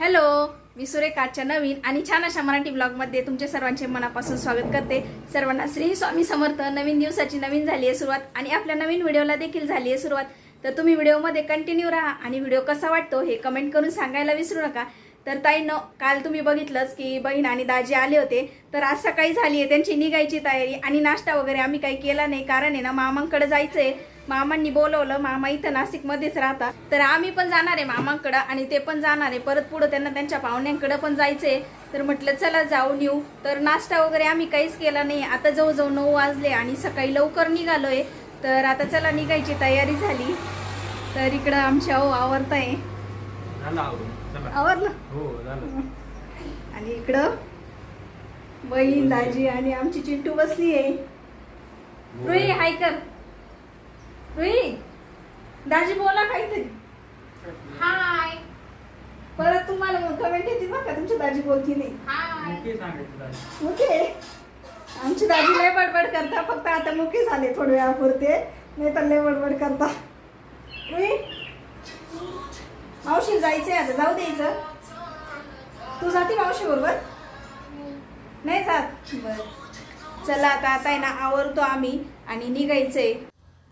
Hello मी सुरेखाच्या नवीन आणि छान अशा मराठी ब्लॉगमध्ये तुमच्या सर्वांचे मनापासून स्वागत करते. सर्वांना श्री स्वामी समर्थ नवीन दिवसाची नवीन झाली आहे सुरुवात आणि आपल्या नवीन व्हिडिओला देखील झाली आहे सुरुवात. तर तुम्ही व्हिडिओमध्ये कंटिन्यू राहा आणि व्हिडिओ कसा वाटतो हे कमेंट करून सांगायला विसरू नका. तर ताईनं काल तुम्ही बघितलंच की बहीण आणि दाजी आले होते. तर आज सकाळी झाली आहे त्यांची निघायची तयारी आणि नाश्ता वगैरे आम्ही काही केला नाही. कारण आहे ना मामांकडे जायचं आहे मामांनी बोलवलं मामा इथं नाशिकमध्येच राहतात. तर आम्ही पण जाणार आहे मामांकडं आणि ते पण जाणार आहे. परत पुढं त्यांना त्यांच्या पाहुण्यांकडं पण जायचंय. तर म्हटलं चला जाऊन येऊ. तर नाश्ता वगैरे आम्ही काहीच केला नाही. आता जवळजवळ नऊ वाजले आणि सकाळी लवकर निघालोय. तर आता चला निघायची तयारी झाली. तर इकडं आमच्या हो आवरत आहे. झालं आवरून. चला. आवरलं? आणि इकडं बहीण दाजी आणि आमची चिंटू बसली आहे. रुई हाय कर. रुई दाजी बोला काहीतरी. हाय. परत तुम्हाला मग कमेंट येतील बघा तुमची दाजी बोलती नाही. हाय. मुके आमची दाजी लय बडबड करता. फक्त आता मुके झाले थोड्या वेळापुरते. नाही तर लय बडबड करता. रुई मावशी जायचंय आता. जाऊ द्यायचं तू जाते मावशी बरोबर? नाही जात. बर. चला आता आता आहे ना आवरतो आम्ही आणि निघायचंय.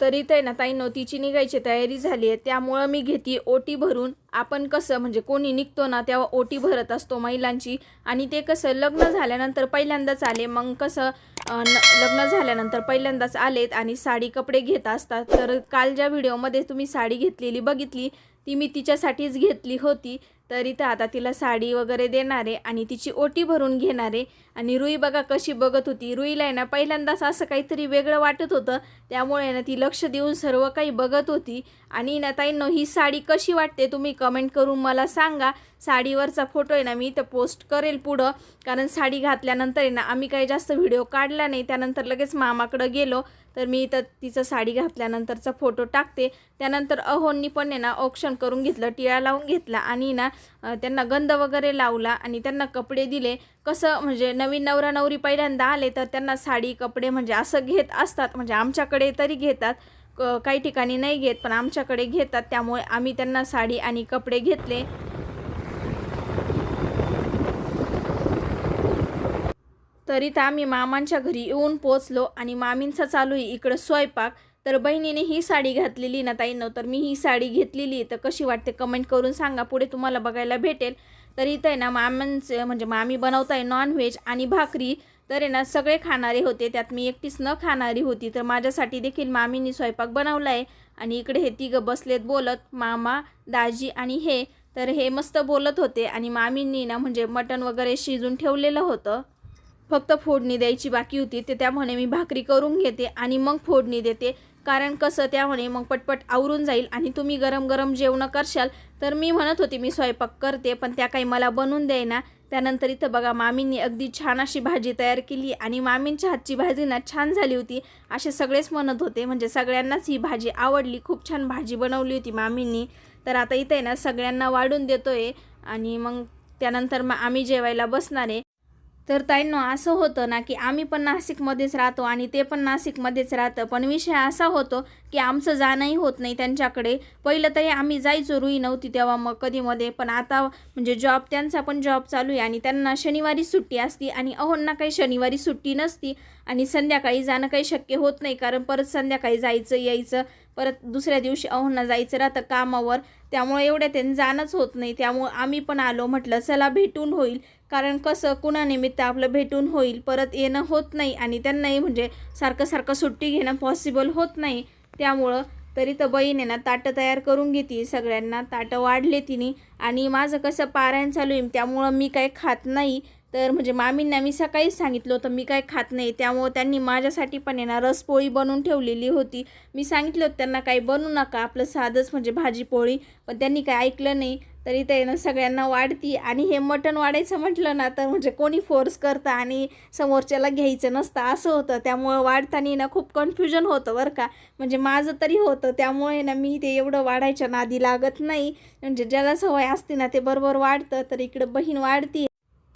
तरी ते ना ताई तिची निघायची तयारी झाली आहे. त्यामुळं मी घेते ओटी भरून. आपण कसं म्हणजे कोणी निघतो ना तेव्हा ओटी भरत असतो महिलांची. आणि ते कसं लग्न झाल्यानंतर पहिल्यांदाच आले. मग कसं न- लग्न झाल्यानंतर पहिल्यांदाच आलेत आणि साडी कपडे घेत असतात. तर काल ज्या व्हिडिओमध्ये तुम्ही साडी घेतलेली बघितली ती मी तिच्यासाठीच घेतली होती. तर इथं आता तिला साडी वगैरे देणारे आणि तिची ओटी भरून घेणारे. आणि रुई बघा कशी बघत होती. रुईला आहे ना पहिल्यांदाच असं काहीतरी वेगळं वाटत होतं. त्यामुळे ना ती लक्ष देऊन सर्व काही बघत होती. आणि ना ताईंनो ही साडी कशी वाटते तुम्ही कमेंट करून मला सांगा. साडीवरचा फोटो आहे ना मी इथं पोस्ट करेल पुढं. कारण साडी घातल्यानंतर आहे ना आम्ही काही जास्त व्हिडिओ काढला नाही. त्यानंतर लगेच मामाकडं गेलो. तर मी इथं तिचं साडी घातल्यानंतरचा फोटो टाकते. त्यानंतर अहोंनी पण आहे ना ऑप्शन करून घेतलं टिळा लावून घेतला आणि ना त्यांना गंध वगैरे लावला आणि त्यांना कपडे दिले. कसं म्हणजे नवीन नवरा नवरी पहिल्यांदा आले तर त्यांना साडी कपडे म्हणजे असं घेत असतात. म्हणजे आमच्याकडे तरी घेतात. क- काही ठिकाणी नाही घेत पण आमच्याकडे घेतात. त्यामुळे आम्ही त्यांना साडी आणि कपडे घेतले. तरी तर आम्ही मामांच्या घरी येऊन पोचलो आणि मामींचा चालू आहे इकडं स्वयंपाक. तर बहिणीने ही साडी घातलेली ना ताईनं? तर मी ही साडी घेतलेली. तर कशी वाटते कमेंट करून सांगा. पुढे तुम्हाला बघायला भेटेल. तर इथं आहे ना मामांचे म्हणजे मामी बनवताय नॉनव्हेज आणि भाकरी. तर आहे ना सगळे खाणारे होते. त्यात मी एकटीच न खाणारी होती. तर माझ्यासाठी देखील मामींनी स्वयंपाक बनवला आहे आणि इकडे हे तिघं बसलेत बोलत मामा दाजी आणि हे. तर हे मस्त बोलत होते. आणि मामींनी ना म्हणजे मटण वगैरे शिजून ठेवलेलं होतं. फक्त फोडणी द्यायची बाकी होती ते म्हणे मी भाकरी करून घेते आणि मग फोडणी देते. कारण कसं त्या म्हणे मग पटपट आवरून जाईल आणि तुम्ही गरम गरम जेवणं करशाल तर मी म्हणत होती मी स्वयंपाक करते पण त्या काही मला बनवून देईना. त्यानंतर इथं बघा मामींनी अगदी छान अशी भाजी तयार केली आणि मामींच्या हातची भाजी ना छान झाली होती. असे सगळेच म्हणत होते. म्हणजे सगळ्यांनाच ही भाजी आवडली. खूप छान भाजी बनवली होती मामींनी. तर आता इथं आहे ना सगळ्यांना वाढून देतोय आणि मग त्यानंतर मग आम्ही जेवायला बसणार आहे. तर ताईंनो असं होतं ना की आम्ही पण नाशिकमध्येच राहतो आणि ते पण नाशिकमध्येच राहतं. पण विषय असा होतो की आमचं जाणंही होत नाही त्यांच्याकडे. पहिलं तरी आम्ही जायचो रुई नव्हती तेव्हा मग कधीमध्ये. पण आता म्हणजे जॉब त्यांचा पण जॉब चालू आहे आणि त्यांना शनिवारी सुट्टी असती आणि अहोंना काही शनिवारी सुट्टी नसती आणि संध्याकाळी जाणं काही शक्य होत नाही कारण परत संध्याकाळी जायचं यायचं परत दुसऱ्या दिवशी अहोंना जायचं राहतं कामावर. त्यामुळे एवढ्या त्यांनी जाणंच होत नाही. त्यामुळे आम्ही पण आलो म्हटलं चला भेटून होईल. कारण कसं कुणानिमित्त आपलं भेटून होईल परत येणं होत नाही आणि त्यांनाही म्हणजे सारखं सारखं सुट्टी घेणं पॉसिबल होत नाही. त्यामुळं तरी तर बहीण आहे ना ताटं तयार करून घेते सगळ्यांना ताटं वाढले तिने. आणि माझं कसं पारायण चालू आहे त्यामुळं मी काही खात नाही. तर म्हणजे मामींना मी सकाळीच सांगितलं होतं मी काय खात नाही. त्यामुळं त्यांनी माझ्यासाठी पण आहे ना रसपोळी बनवून ठेवलेली होती. मी सांगितलं होतं त्यांना काही बनवू नका आपलं साधंच म्हणजे भाजीपोळी पण त्यांनी काही ऐकलं नाही. तरी ते ना सगळ्यांना वाढती आणि हे मटण वाढायचं म्हटलं ना तर म्हणजे कोणी फोर्स करतं आणि समोरच्याला घ्यायचं नसतं असं होतं. त्यामुळं वाढताना ना खूप कन्फ्युजन होतं बरं का. म्हणजे माझं तरी होतं त्यामुळे ना मी ते एवढं वाढायच्या नादी लागत नाही. म्हणजे ज्याला सवय असते ना ते बरोबर वाढतं तर इकडं बहीण वाढती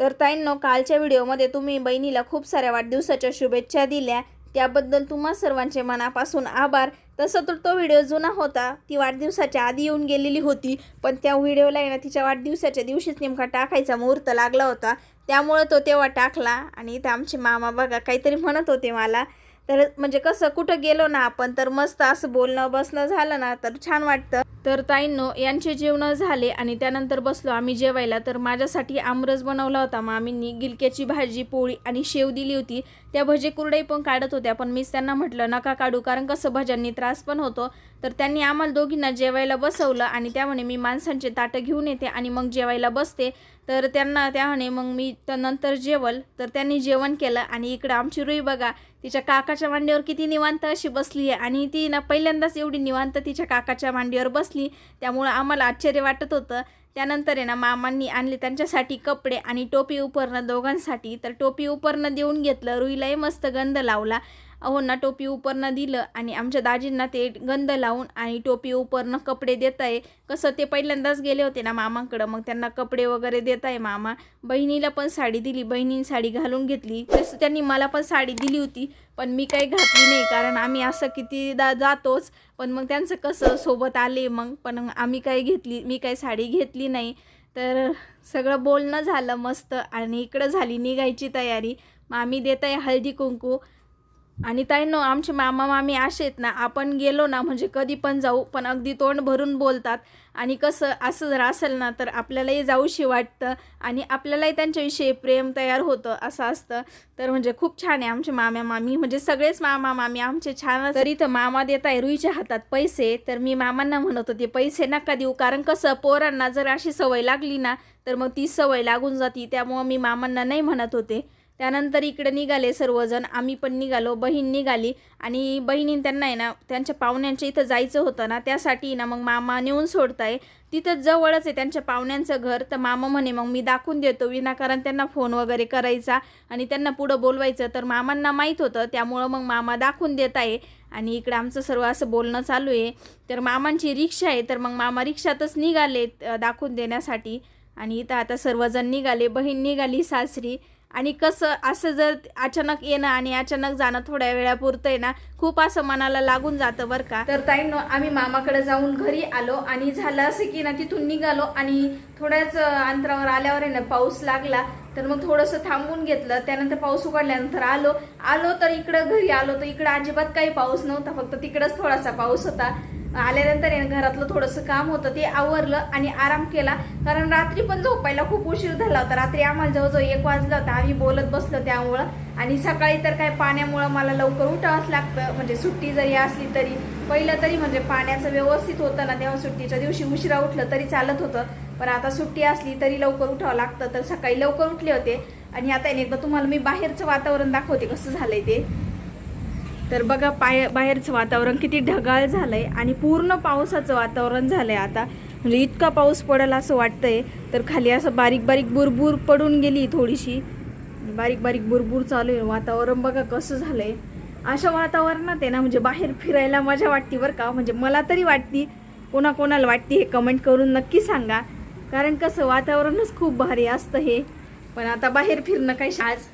तर ताईंनो कालच्या व्हिडिओमध्ये तुम्ही बहिणीला खूप साऱ्या वाढदिवसाच्या शुभेच्छा दिल्या. त्याबद्दल तुम्हा सर्वांचे मनापासून आभार. तसं तर तो व्हिडिओ जुना होता ती वाढदिवसाच्या आधी येऊन गेलेली होती पण त्या व्हिडिओला येणं तिच्या वाढदिवसाच्या दिवशीच नेमका टाकायचा मुहूर्त लागला होता. त्यामुळं तो तेव्हा टाकला आणि इथं आमचे मामा बघा काहीतरी म्हणत होते मला. तर म्हणजे कसं कुठं गेलो ना आपण तर मस्त असं बोलणं बसणं झालं ना तर छान वाटतं. तर ताईंनो यांचे जेवणं झाले आणि त्यानंतर बसलो आम्ही जेवायला. तर माझ्यासाठी आमरस बनवला होता. मामींनी गिलक्याची भाजी पोळी आणि शेव दिली होती. त्या भजे कुरडई पण काढत होत्या. पण मीच त्यांना म्हटलं नका काढू कारण कसं भज्यांनी त्रास पण होतो. तर त्यांनी आम्हाला दोघींना जेवायला बसवलं आणि त्यामुळे मी माणसांचे ताटं घेऊन येते आणि मग जेवायला बसते. तर त्यांना त्याने मग मी तर नंतर जेवल. तर त्यांनी जेवण केलं आणि इकडं आमची रुई बघा तिच्या काकाच्या मांडीवर किती निवांत अशी बसली आहे आणि ती ना पहिल्यांदाच एवढी निवांत तिच्या काकाच्या मांडीवर बस बसली त्यामुळं आम्हाला आश्चर्य वाटत होतं. त्यानंतर आहे ना मामांनी आणले त्यांच्यासाठी कपडे आणि टोपी उपरणं दोघांसाठी. तर टोपी उपरणं देऊन घेतलं. रुईलाही मस्त गंध लावला. अहो ना टोपी उपरणं दिलं आणि आमच्या दाजींना ते गंध लावून आणि टोपी उपरणं कपडे देत आहे कसं ते पहिल्यांदाच गेले होते ना मामांकडं. मग त्यांना कपडे वगैरे देत आहे मामा. बहिणीला पण साडी दिली. बहिणीने साडी घालून घेतली. तसं त्यांनी मला पण साडी दिली होती. पण मी काही घातली नाही. कारण आम्ही असं कितीदा जातोच. पण मग त्यांचं कसं सोबत आले मग. पण आम्ही काही घेतली मी काही साडी घेतली नाही. तर सगळं बोलणं झालं मस्त. आणि इकडं झाली निघायची तयारी. मामी देत आहे हळदी कुंकू. आणि ताईंनो आमचे मामा मामी असे आहेत ना आपण गेलो ना म्हणजे कधी पण जाऊ पण अगदी तोंड भरून बोलतात. आणि कसं असं जर असेल ना तर आपल्यालाही जाऊशी वाटतं आणि आपल्यालाही त्यांच्याविषयी प्रेम तयार होतं असं असतं. तर म्हणजे खूप छान आहे आमचे माम्या मामी म्हणजे सगळेच मामा मामी आमचे छान तरी तर मामा देत आहे रुईच्या हातात पैसे तर मी मामांना म्हणत होते पैसे नका देऊ कारण कसं पोरांना जर अशी सवय लागली ना तर मग ती सवय लागून जाती त्यामुळं मी मामांना नाही म्हणत होते. त्यानंतर इकडे निघाले सर्वजण. आम्ही पण निघालो बहीण निघाली आणि बहिणीं त्यांना आहे ना त्यांच्या पाहुण्यांच्या इथं जायचं होतं ना त्यासाठी ना मग मामा नेऊन सोडताय. तिथं जवळच आहे त्यांच्या पाहुण्यांचं घर. तर मामा म्हणे मग मी दाखवून देतो विनाकारण त्यांना फोन वगैरे करायचा आणि त्यांना पुढं बोलवायचं. तर मामांना माहीत होतं त्यामुळं मग मामा दाखवून देत आहे. आणि इकडं आमचं सर्व असं बोलणं चालू आहे. तर मामांची रिक्षा आहे तर मग मामा रिक्षातच निघाले दाखवून देण्यासाठी. आणि इथं आता सर्वजण निघाले बहीण निघाली सासरी. आणि कसं असं जर अचानक येणं आणि अचानक जाणं थोड्या वेळापुरतं आहे ना खूप असं मनाला लागून जातं बरं का. तर ताईंनो आम्ही मामाकडे जाऊन घरी आलो आणि झालं असं की ना तिथून निघालो आणि थोड्याच अंतरावर आल्यावर आहे ना पाऊस लागला. तर मग थोडंसं थांबून घेतलं. त्यानंतर पाऊस उघडल्यानंतर आलो. आलो तर इकडं घरी आलो. तर इकडं अजिबात काही पाऊस नव्हता. फक्त तिकडंच थोडासा पाऊस होता. आल्यानंतर घरातलं थोडंसं काम होतं ते आवरलं आणि आराम केला. कारण रात्री पण झोपायला खूप उशीर झाला होता. रात्री आम्हाला जवळजवळ एक वाजला होता. आम्ही बोलत बसलो त्यामुळं. आणि सकाळी तर काय पाण्यामुळं मला लवकर उठावंच लागतं. म्हणजे सुट्टी जरी असली तरी पहिलं तरी म्हणजे पाण्याचं व्यवस्थित होतं ना तेव्हा सुट्टीच्या दिवशी उशिरा उठलं तरी चालत होतं. पण आता सुट्टी असली तरी लवकर उठावं लागतं. तर सकाळी लवकर उठले होते. आणि आता एकदा तुम्हाला मी बाहेरचं वातावरण दाखवते कसं झालंय ते. तर बघा पाय बाहेरचं वातावरण किती ढगाळ झालंय आणि पूर्ण पावसाचं वातावरण झालंय आता. म्हणजे इतका पाऊस पडेल असं वाटतंय तर खाली असं बारीक बारीक बुरबुर पडून गेली थोडीशी. बारीक बारीक बुरबुर चालू आहे. वातावरण बघा कसं झालंय. अशा वातावरणात आहे ना म्हणजे बाहेर फिरायला मजा वाटते बरं का. म्हणजे मला तरी वाटती कोणाकोणाला वाटते हे कमेंट करून नक्की सांगा. कारण कसं वातावरणच खूप भारी असतं हे. पण आता बाहेर फिरणं काही आज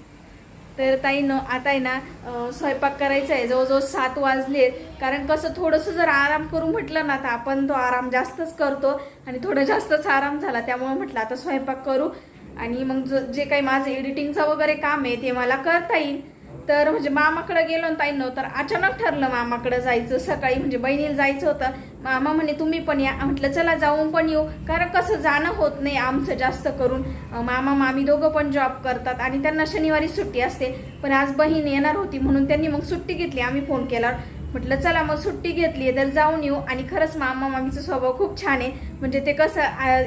तर ताई न आता आहे ना स्वयंपाक करायचा आहे जवळजवळ सात वाजले कारण कसं थोडंसं जर आराम करू म्हटलं ना तर आपण तो आराम जास्तच करतो आणि थोडं जास्तच आराम झाला. त्यामुळे म्हटलं आता स्वयंपाक करू. आणि मग जे काही माझं एडिटिंगचं वगैरे काम आहे ते मला करता येईल. तर म्हणजे मामाकडं गेलो ना ताईंनो तर अचानक ठरलं मामाकडं जायचं. सकाळी म्हणजे बहिणीला जायचं होतं. मामा म्हणे तुम्ही पण या. म्हटलं चला जाऊन पण येऊ. कारण कसं जाणं होत नाही आमचं जास्त करून. मामा मामी दोघं पण जॉब करतात आणि त्यांना शनिवारी सुट्टी असते. पण आज बहीण येणार होती म्हणून त्यांनी मग सुट्टी घेतली. आम्ही फोन केल्यावर. म्हटलं चला मग सुट्टी घेतली तर जाऊन येऊ. आणि खरंच मामा मामीचा स्वभाव खूप छान आहे. म्हणजे ते कसं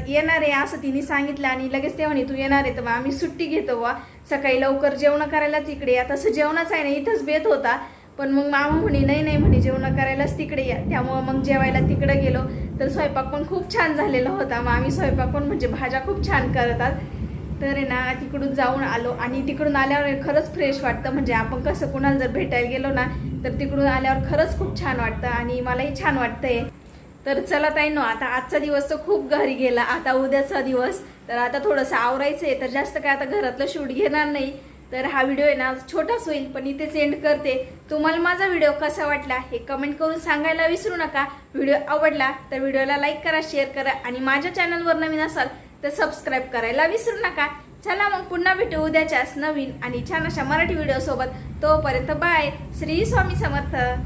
येणार आहे असं तिने सांगितलं आणि लगेच ते म्हणे तू येणार आहे तर मग आम्ही सुट्टी घेतो वा सकाळी लवकर जेवण करायलाच इकडे या. तसं जेवणाच आहे ना इथंच बेत होता. पण मग मामा म्हणे नाही नाही म्हणे जेवण करायलाच तिकडे या. त्यामुळं मग जेवायला तिकडे गेलो. तर स्वयंपाक पण खूप छान झालेला होता. मग आम्ही स्वयंपाक पण म्हणजे भाज्या खूप छान करतात तर आहे ना तिकडून जाऊन आलो. आणि तिकडून आल्यावर खरंच फ्रेश वाटतं. म्हणजे आपण कसं कुणाला जर भेटायला गेलो ना तर तिकडून आल्यावर खरंच खूप छान वाटतं आणि मलाही छान वाटतंय. तर चला ताई नो आता आजचा दिवस तर खूप घरी गेला. आता उद्याचा दिवस. तर आता थोडंसं आवरायचं आहे तर जास्त काय आता घरातलं शूट घेणार नाही. तर हा व्हिडिओ आहे ना छोटाच होईल पण इथेच एंड करते. तुम्हाला माझा व्हिडिओ कसा वाटला हे कमेंट करून सांगायला विसरू नका. व्हिडिओ आवडला तर व्हिडिओला लाईक करा शेअर करा आणि माझ्या चॅनलवर नवीन असाल तर सबस्क्राईब करायला विसरू नका. चला मग पुन्हा भेटू उद्याच्याच नवीन आणि छान अशा मराठी व्हिडिओसोबत तोपर्यंत बाय. श्री स्वामी समर्थ.